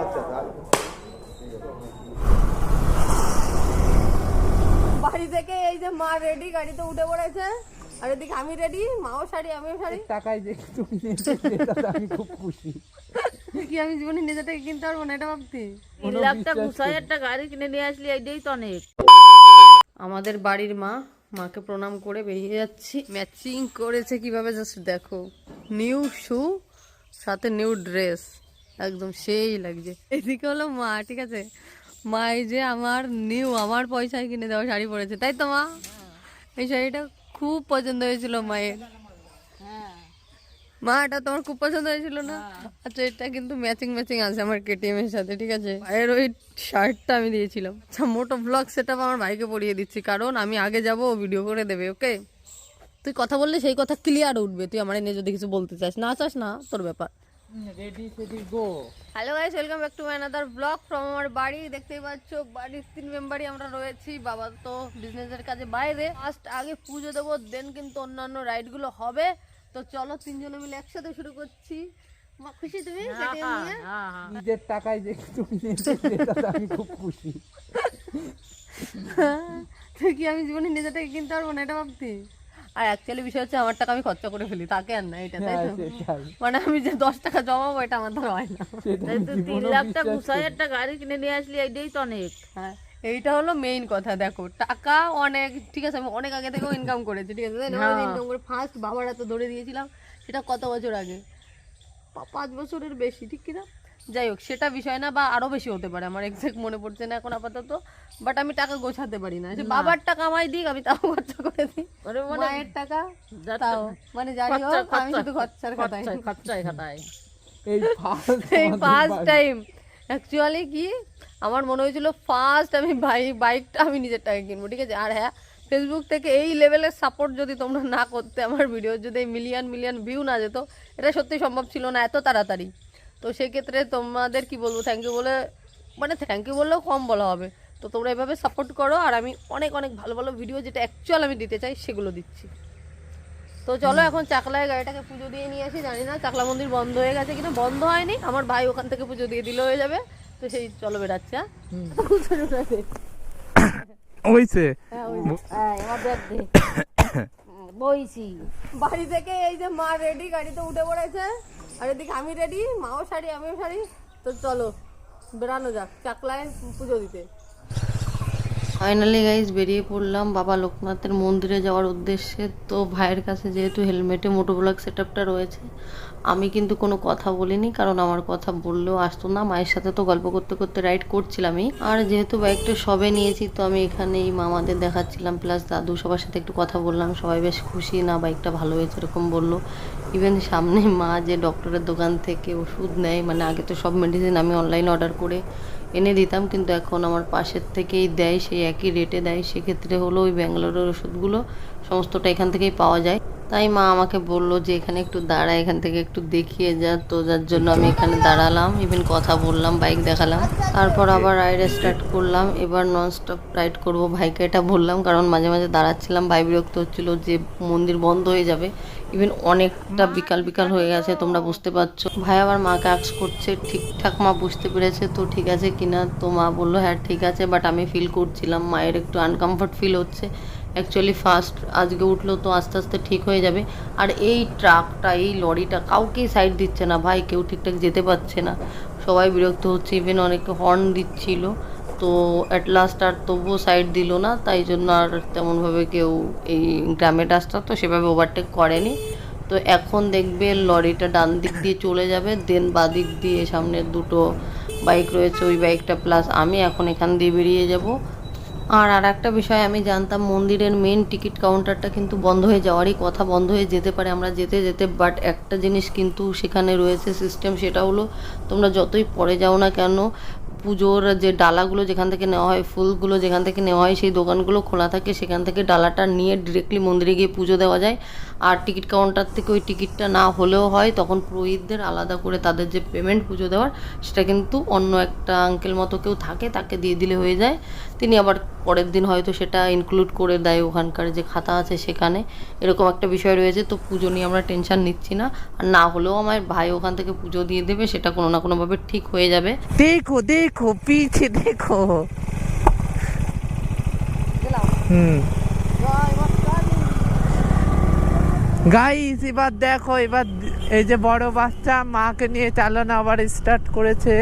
আচ্ছা বাড়ি থেকে এই যে মা রেডি গাড়িতে উঠে পড়েছে। আর এদিকে আমি রেডি মাও শাড়ি আমিও শাড়ি। টাকায় যে কিনে আমি খুব খুশি। কি আমি জীবনে নিজে থেকে কিনতে পারব না এটা তিন লাখ টাকা একটা গাড়ি কিনে নিয়ে আসলি এইটাই তো অনেক। আমাদের বাড়ির মা মাকে প্রণাম করে বেরিয়ে যাচ্ছি। ম্যাচিং করেছে কীভাবে জাস্ট দেখো। নিউ শু সাথে নিউ ড্রেস একদম সেই লাগছে। এদিকে হলো মা ঠিক আছে? মা এই যে আমার নিউ আমার পয়সায় কিনে দেওয়া শাড়ি পরেছে তাই তো মা? এই শাড়িটা খুব পছন্দ হয়েছিল মায়ের। মা এটা তোমার খুব পছন্দ হয়েছিল না? আচ্ছা এটা কিন্তু ম্যাচিং ম্যাচিং আছে আমার কেটিএম এর সাথে ঠিক আছে? ভাইয়ের ওই শার্টটা আমি দিয়েছিলাম। আচ্ছা মোটো ব্লগ সেটা আমার ভাইকে পরিয়ে দিচ্ছি কারণ আমি আগে যাব ভিডিও করে দেবে ওকে তুই কথা বললে সেই কথা ক্লিয়ার উঠবে তুই আমার এনে যদি কিছু বলতে চাস। না চাস না তোর ব্যাপার। Ready steady go hello guys welcome back to my another blog from আমার বাড়ি। দেখতেই পাচ্ছ বাড়ির তিন মেম্বারই আমরা রয়েছি। বাবা তো বিজনেসের কাজে বাইরে। ফার্স্ট আগে পুজো দেবো দেন কিন্তু অন্যান্য রাইডগুলো হবে। তো চলো তিনজনে মিলে একসাথে শুরু করছি। মা খুশি তুমি? নিয়ে? হ্যাঁ হ্যাঁ। নিজের টাকায় যে সেটাতে আমি খুব খুশি। তুই কি আমি জীবনে নিজে থেকে কিনতে পারব না এটা ভাবছি আর অ্যাকচুয়ালি বিষয় হচ্ছে আমার টাকা আমি খরচা করে ফেলি তাকে আর না এটা তাই হ্যাঁ তো? মানে আমি যে দশ টাকা জমাবো এটা আমার দ্বারা হয় না। তিন লাখ টাকা একটা গাড়ি কিনে নিয়ে আসলি এইটাই তো অনেক। হ্যাঁ এইটা হলো মেইন কথা দেখো। টাকা অনেক ঠিক আছে আমি অনেক আগে থেকেও ইনকাম করেছি ঠিক আছে? ইনকাম করে ফার্স্ট বাবার হাতে ধরে দিয়েছিলাম সেটা কত বছর আগে? পাঁচ বছরের বেশি ঠিক কিনা? যাই হোক সেটা বিষয় না বা আরও বেশি হতে পারে আমার এক্সাক্ট মনে পড়ছে না এখন আপাতত বাট আমি টাকা গোছাতে পারি না। বাবার টাকা আমায় দিক আমি তাও খরচা করে দিই। মানে মায়ের টাকা তাও। মানে খরচা, হোক আমি শুধু খরচার কথাই খরচায় খাতায়। এই ফার্স্ট টাইম অ্যাকচুয়ালি কি আমার মনে হয়েছিল ফার্স্ট আমি বাইক বাইকটা আমি নিজের টাকা কিনবো ঠিক আছে? আর হ্যাঁ ফেসবুক থেকে এই লেভেলের সাপোর্ট যদি তোমরা না করতে আমার ভিডিও যদি মিলিয়ন মিলিয়ন ভিউ না যেত এটা সত্যি সম্ভব ছিল না এত তাড়াতাড়ি। তো সেক্ষেত্রে তোমাদের কি বলব থ্যাংক ইউ বলে মানে থ্যাংক ইউ বললেও কম বলা হবে। তো তোমরা এভাবে সাপোর্ট করো আর আমি অনেক অনেক ভালো ভালো ভিডিও যেটা অ্যাকচুয়াল আমি দিতে চাই সেগুলো দিচ্ছি। তো চলো এখন চাকলায় গাড়িটাকে পুজো দিয়ে নিয়ে আসি জানি না চাকলা মন্দির বন্ধ হয়ে গেছে কিন্তু বন্ধ হয়নি আমার ভাই ওখান থেকে পুজো দিয়ে দিলে হয়ে যাবে। তো সেই চলো বেড়াচ্ছে হইছে। হ্যাঁ হ্যাঁ বইছি। বাড়ি থেকে এই যে মা রেডি গাড়িতে উঠে পড়েছে। আর এদিকে আমি রেডি মাও শাড়ি, আমিও শাড়ি। তো চলো, বেড়ানো যাক, চাকলায় পুজো দিতে। ফাইনালি গাইজ বেরিয়ে পড়লাম বাবা লোকনাথের মন্দিরে যাওয়ার উদ্দেশ্যে। তো ভাইয়ের কাছে যেহেতু হেলমেটে মোটোব্লক সেট আপটা রয়েছে, আমি কিন্তু কোনো কথা বলিনি, কারণ আমার কথা বললেও আসতো না। মায়ের সাথে তো গল্প করতে করতে রাইড করছিলামই। আর যেহেতু বাইকটা সবে নিয়েছি, তো আমি এখানেই মামাদের দেখাচ্ছিলাম প্লাস দাদু সবার সাথে একটু কথা বললাম। সবাই বেশ খুশি, না বাইকটা ভালো হয়েছে, এরকম বলল। ইভেন সামনে মা যে ডক্টরের দোকান থেকে ওষুধ নেয় মানে আগে তো সব মেডিসিন আমি অনলাইনে অর্ডার করে এনে দিতাম, কিন্তু এখন আমার পাশের থেকেই দেয়, সেই একই রেটে দেয়। সেক্ষেত্রে হলো ওই ব্যাঙ্গালোরের ওষুধগুলো সমস্তটা এখান থেকেই পাওয়া যায়। তাই মা আমাকে বলল যে, এখানে একটু দাঁড়া, এখান থেকে একটু দেখিয়ে যা, তো যার জন্য আমি এখানে দাঁড়ালাম ইভেন কথা বললাম বাইক দেখালাম। তারপর আবার রাইড স্টার্ট করলাম, এবার নন স্টপ রাইড করব ভাইকে এটা বললাম, কারণ মাঝে মাঝে দাঁড়াচ্ছিলাম, ভাই বিরক্ত হচ্ছিল যে মন্দির বন্ধ হয়ে যাবে। ইভেন অনেকটা বিকাল বিকাল হয়ে গেছে, তোমরা বুঝতে পারছ। ভাই আবার মাকে আক্স করছে, ঠিকঠাক মা বুঝতে পেরেছে তো ঠিক আছে কিনা? তো মা বলল হ্যাঁ ঠিক আছে বাট আমি ফিল করছিলাম, মায়ের একটু আনকমফর্ট ফিল হচ্ছে। অ্যাকচুয়ালি ফার্স্ট আজকে উঠল তো আস্তে আস্তে ঠিক হয়ে যাবে। আর এই ট্রাকটা, এই লরিটা কাউকেই সাইড দিচ্ছে না, ভাই, কেউ ঠিকঠাক যেতে পারছে না। সবাই বিরক্ত হচ্ছে ইভেন অনেকে হর্ন দিচ্ছিল। তো অ্যাট লাস্ট আর তবুও সাইড দিল না, তাই জন্য আর তেমনভাবে কেউ এই গ্রামের রাস্তা তো সেভাবে ওভারটেক করেনি। তো এখন দেখবে লরিটা ডান দিক দিয়ে চলে যাবে দেন বা দিক দিয়ে সামনের দুটো বাইক রয়েছে, ওই বাইকটা প্লাস আমি এখন এখান দিয়ে বেরিয়ে যাব। আর আর একটা বিষয় আমি জানতাম, মন্দিরের মেন টিকিট কাউন্টারটা কিন্তু বন্ধ হয়ে যাওয়ারই কথা, বন্ধ হয়ে যেতে পারে, আমরা যেতে যেতে বাট একটা জিনিস কিন্তু সেখানে রয়েছে সিস্টেম সেটা হলো তোমরা যতই পরে যাও না কেন পুজোর যে ডালাগুলো যেখান থেকে নেওয়া হয়, ফুলগুলো যেখান থেকে নেওয়া হয়, সেই দোকানগুলো খোলা থাকে। সেখান থেকে ডালাটা নিয়ে ডিরেক্টলি মন্দিরে গিয়ে পুজো দেওয়া যায়। আর টিকিট কাউন্টার থেকে ওই টিকিটটা না হলেও হয় তখন পুরোহিতদের আলাদা করে তাদের যে পেমেন্ট পুজো দেওয়ার সেটা কিন্তু অন্য একটা আঙ্কেল মতো কেউ থাকে তাকে দিয়ে দিলে হয়ে যায়। তিনি আবার পরের দিন হয়তো সেটা ইনক্লুড করে দেয় ওখানকার যে খাতা আছে সেখানে। এরকম একটা বিষয় রয়েছে তো পুজো নিয়ে আমরা টেনশন নিচ্ছি না। আর না হলেও আমার ভাই ওখান থেকে পুজো দিয়ে দেবে সেটা কোনো না কোনোভাবে ঠিক হয়ে যাবে। দেখো দেখো পিছে দেখো। হুম। গাইস এবার দেখো, এবার এই যে বড় বাচ্চা মাকে নিয়ে চালানো আবার স্টার্ট করেছে।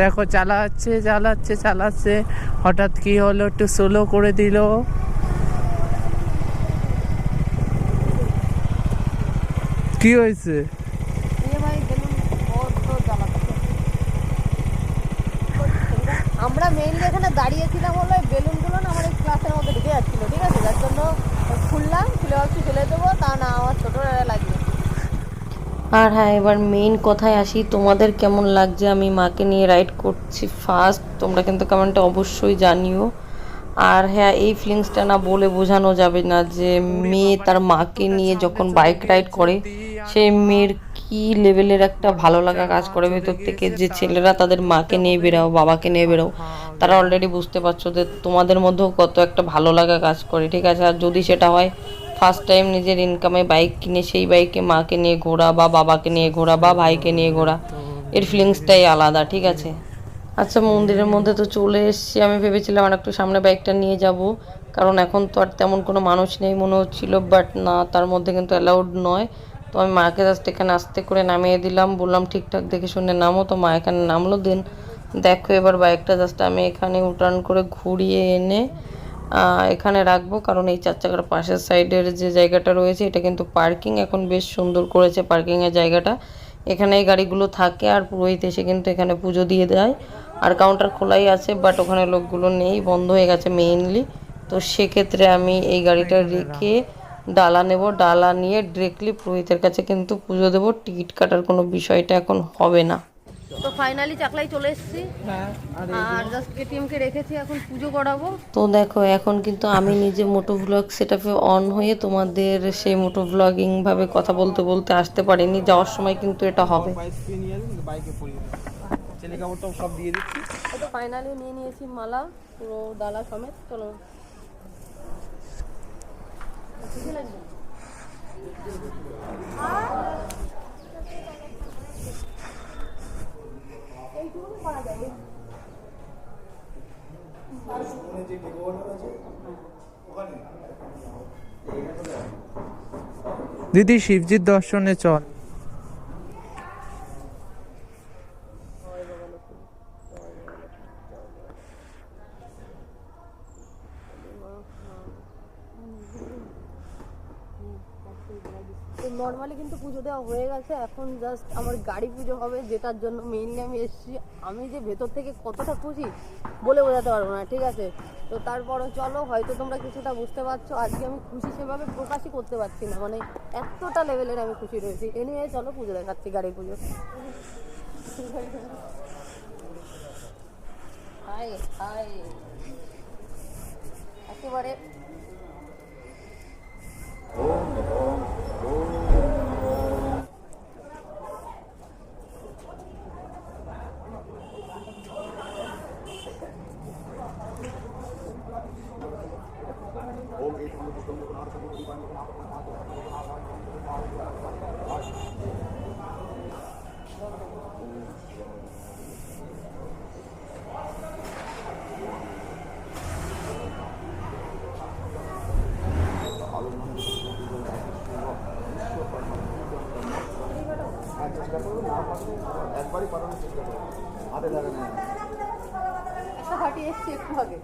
দেখো, চালাচ্ছে চালাচ্ছে চালাচ্ছে। হঠাৎ কি হলো, একটু স্লো করে দিল। কি হয়েছে? আমরা মেইনলি এখানে দাঁড়িয়েছিলাম হলো বেলুনগুলো না আমার ক্লাসের মধ্যে ঢুকে যাচ্ছিল, ঠিক আছে? যার জন্য খুললাম, খুলে ভাবছি ফেলে দেবো, তা না, আমার লাগিয়ে আর হ্যাঁ এবার মেইন কথায় আসি, তোমাদের কেমন লাগছে? আমি মাকে নিয়ে রাইড করছি ফার্স্ট তোমরা কিন্তু কমেন্টে অবশ্যই জানিও। আর হ্যাঁ এই ফিলিংসটা না বলে বোঝানো যাবে না যে মেয়ে তার মাকে নিয়ে যখন বাইক রাইড করে, সে মেয়ের কি লেভেলের একটা ভালো লাগা কাজ করে ভেতর থেকে? যে ছেলেরা তাদের মাকে নিয়ে বেরাও বাবাকে নিয়ে বেরাও তারা অলরেডি বুঝতে পারছ যে তোমাদের মধ্যেও কত একটা ভালো লাগা কাজ করে, ঠিক আছে? আর যদি সেটা হয় ফার্স্ট টাইম নিজের ইনকামে বাইক কিনে, সেই বাইকে মাকে নিয়ে ঘোরা বা বাবাকে নিয়ে ঘোরা বা ভাইকে নিয়ে ঘোরা, এর ফিলিংসটাই আলাদা, ঠিক আছে? আচ্ছা মন্দিরের মধ্যে তো চলে এসেছি। আমি ভেবেছিলাম আর একটু সামনে বাইকটা নিয়ে যাব, কারণ এখন তো আর তেমন কোনো মানুষ নেই মনে হচ্ছিল বাট না, তার মধ্যে কিন্তু অ্যালাউড নয়। তো আমি মাকে জাস্ট এখানে আস্তে করে নামিয়ে দিলাম, বললাম, ঠিকঠাক দেখে শুনে নামো। তো মা এখানে নামলো দেন দেখো এবার বাইকটা জাস্ট আমি এখানে উটার্ন করে ঘুরিয়ে এনে এখানে রাখব। কারণ এই চার চাকার পাশের সাইডের যে জায়গাটা রয়েছে এটা কিন্তু পার্কিং এখন বেশ সুন্দর করেছে পার্কিংয়ের জায়গাটা। এখানে এই গাড়িগুলো থাকে আর পুরোহিত এসে কিন্তু এখানে পুজো দিয়ে দেয়। আর কাউন্টার খোলাই আছে বাট ওখানে লোকগুলো নেই বন্ধ হয়ে গেছে মেইনলি তো সেক্ষেত্রে আমি এই গাড়িটা রেখে ডালা নেব। ডালা নিয়ে ডিরেক্টলি পুরোহিতের কাছে কিন্তু পুজো দেবো। টিকিট কাটার কোনো বিষয়টা এখন হবে না। তো ফাইনালি চাকলাই চলে এসেছি। আর জাস্ট কেটিএমকে রেখেছি এখন পুজো করাবো। তো দেখো এখন কিন্তু আমি নিজে মোটো ব্লগ সেটআপে অন হয়ে তোমাদের সেই মোটো ব্লগিং ভাবে কথা বলতে বলতে আসতে পারিনি যাওয়ার সময় কিন্তু এটা হবে। সব দিয়ে দিচ্ছি। তো ফাইনালি নিয়ে নিয়েছি মালা পুরো ডালা সমেত চলো। দিদি শিবজির দর্শনে চল। নর্মালি কিন্তু পুজো দেওয়া হয়ে গেছে, এখন জাস্ট আমার গাড়ি পুজো হবে, যেটার জন্য মেইনলি আমি এসেছি। আমি যে ভেতর থেকে কতটা খুশি বলে বোঝাতে পারব না, ঠিক আছে? তো তারপরও চলো, হয়তো তোমরা কিছুটা বুঝতে পারছ, আজকে আমি খুশি সেভাবে প্রকাশই করতে পারছি না মানে এতটা লেভেলের আমি খুশি রয়েছি। এ নিয়ে চলো পুজো দেখাচ্ছি গাড়ি পুজো। একেবারে একটা হাঁটি এসছি একটু আগে।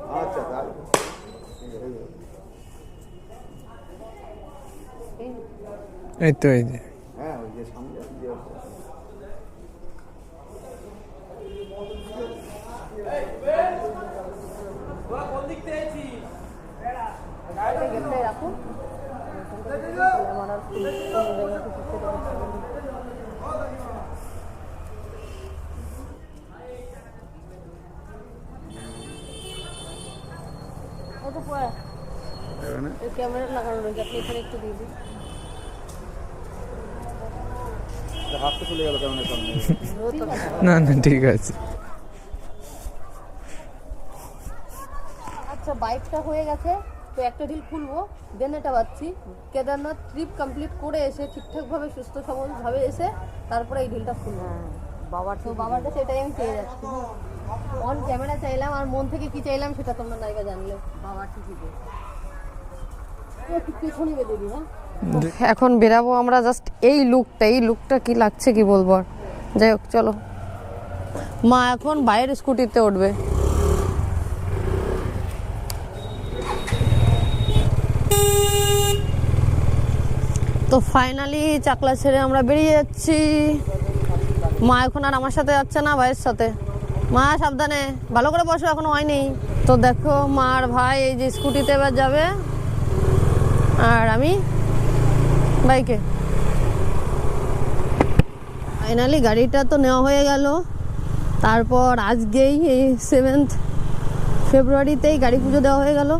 এই এই তো এই যে। তো পুরো ক্যামেরা লাগানো আপনি এখানে একটু দিয়ে দিন। না না ঠিক আছে। আচ্ছা বাইকটা হয়ে গেছে তো একটা ঢিল খুলবো দেন এটা পাচ্ছি কেদারনাথ ট্রিপ কমপ্লিট করে এসে ঠিকঠাকভাবে সুস্থ সবলভাবে এসে তারপরে এই ঢিলটা খুলবো। হ্যাঁ। বাবার তো বাবার কাছে এটাই আমি পেয়ে যাচ্ছি। অন ক্যামেরা চাইলাম, আর মন থেকে কি চাইলাম সেটা তোমরা নাইবা জানলে। বাবা ঠিকই হ্যাঁ? এখন বেরাবো আমরা জাস্ট এই লুকটা এই লুকটা কি লাগছে কি বলব আর। যাই হোক, চলো। মা এখন বাইরের স্কুটিতে উঠবে। তো ফাইনালি চাকলা ছেড়ে আমরা বেরিয়ে যাচ্ছি। মা এখন আর আমার সাথে যাচ্ছে না, ভাইয়ের সাথে। মা, সাবধানে। ভালো করে বসো, এখনও হয়নি। তো দেখো মা আর ভাই এই যে স্কুটিতে এবার যাবে। আর আমি বাইকে। ফাইনালি গাড়িটা তো নেওয়া হয়ে গেল। তারপর আজকেই এই সেভেন্থ ফেব্রুয়ারিতেই গাড়ি পুজো দেওয়া হয়ে গেল।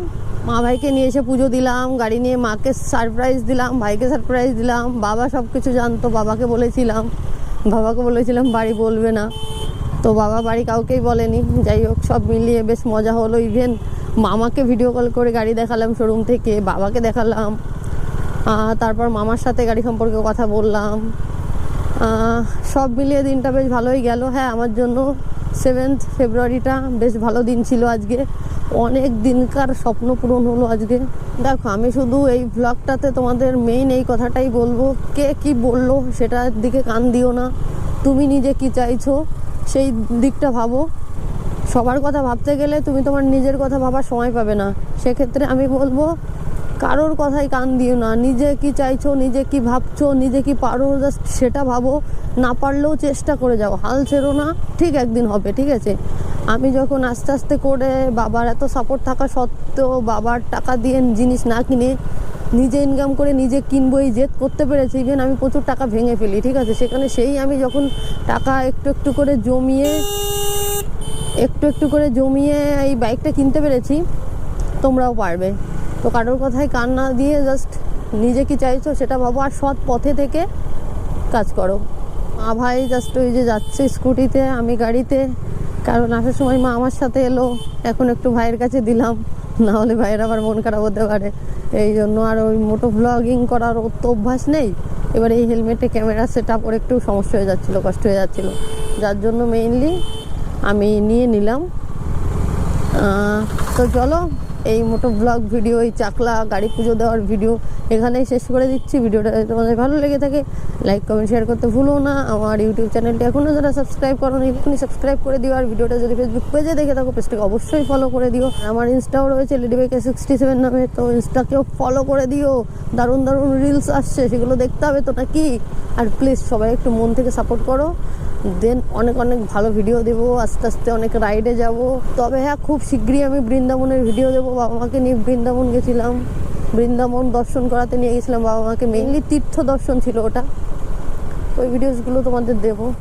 মা ভাইকে নিয়ে এসে পুজো দিলাম, গাড়ি নিয়ে মাকে সারপ্রাইজ দিলাম, ভাইকে সারপ্রাইজ দিলাম, বাবা সব কিছু জানতো, বাবাকে বলেছিলাম। বাবাকে বলেছিলাম, বাড়ি বলবে না। তো বাবা বাড়ি কাউকেই বলেনি। যাই হোক, সব মিলিয়ে বেশ মজা হলো। ইভেন মামাকে ভিডিও কল করে গাড়ি দেখালাম শোরুম থেকে, বাবাকে দেখালাম তারপর মামার সাথে গাড়ি সম্পর্কে কথা বললাম সব মিলিয়ে দিনটা বেশ ভালোই গেল। হ্যাঁ আমার জন্য সেভেন্থ ফেব্রুয়ারিটা বেশ ভালো দিন ছিল আজকে। অনেক দিনকার স্বপ্ন পূরণ হলো আজকে। দেখো, আমি শুধু এই ব্লগটাতে তোমাদের মেইন এই কথাটাই বলব, কে কি বলল সেটার দিকে কান দিও না। তুমি নিজে কি চাইছো সেই দিকটা ভাবো। সবার কথা ভাবতে গেলে তুমি তোমার নিজের কথা ভাবার সময় পাবে না। সেক্ষেত্রে আমি বলব কারোর কথাই কান দিও না। নিজে কি চাইছো, নিজে কি ভাবছ, নিজে কি পারো জাস্ট সেটা ভাবো। না পারলেও চেষ্টা করে যাও। হাল ছেড়ো না, ঠিক একদিন হবে, ঠিক আছে? আমি যখন আস্তে আস্তে করে বাবার এত সাপোর্ট থাকা সত্ত্বেও বাবার টাকা দিয়ে জিনিস না কিনে নিজে ইনকাম করে নিজে কিনবো, এই জেদ করতে পেরেছি। ইভেন আমি প্রচুর টাকা ভেঙে ফেলি, ঠিক আছে? সেখানে সেই আমি যখন টাকা একটু একটু করে জমিয়ে, একটু একটু করে জমিয়ে এই বাইকটা কিনতে পেরেছি, তোমরাও পারবে। তো কারোর কথায় কান না দিয়ে জাস্ট নিজে কি চাইছো সেটা ভাবো আর সৎ পথে থেকে কাজ করো। মা ভাই জাস্ট ওই যে যাচ্ছে স্কুটিতে, আমি গাড়িতে, কারণ আসার সময় মা আমার সাথে এলো, এখন একটু ভাইয়ের কাছে দিলাম না হলে ভাইয়ের আবার মন খারাপ হতে পারে। এই জন্য আর ওই মোটো ব্লগিং করার ওর তো অভ্যাস নেই। এবার এই হেলমেটে ক্যামেরা সেট আপ ওর একটু সমস্যা হয়ে যাচ্ছিল, কষ্ট হয়ে যাচ্ছিল। যার জন্য মেইনলি আমি নিয়ে নিলাম। তো চলো এই মোটো ব্লগ ভিডিও এই চাকলা, গাড়ি পুজো দেওয়ার ভিডিও এখানেই শেষ করে দিচ্ছি। ভিডিওটা তোমাদের ভালো লেগে থাকে লাইক কমেন্ট শেয়ার করতে ভুলো না। আমার ইউটিউব চ্যানেলটি এখনও যারা সাবস্ক্রাইব করো এখনই সাবস্ক্রাইব করে দিও। আর ভিডিওটা যদি ফেসবুক পেজে দেখে থাকো, পেজটাকে অবশ্যই ফলো করে দিও। আমার ইনস্টাও রয়েছে লেডিবাইকে সিক্সটি সেভেন নামে, তো ইনস্টাকেও ফলো করে দিও। দারুণ দারুণ রিলস আসছে, সেগুলো দেখতে হবে তো নাকি? আর প্লিজ সবাই একটু মন থেকে সাপোর্ট করো। দেন অনেক অনেক ভালো ভিডিও দেব, আস্তে আস্তে অনেক রাইডে যাব। তবে হ্যাঁ খুব শীঘ্রই আমি বৃন্দাবনের ভিডিও দেবো। বাবা মাকে নিয়ে বৃন্দাবন গেছিলাম। বৃন্দাবন দর্শন করাতে নিয়ে গেছিলাম বাবা মাকে। মেইনলি তীর্থ দর্শন ছিল ওটা। ওই ভিডিওসগুলো তোমাদের দেবো।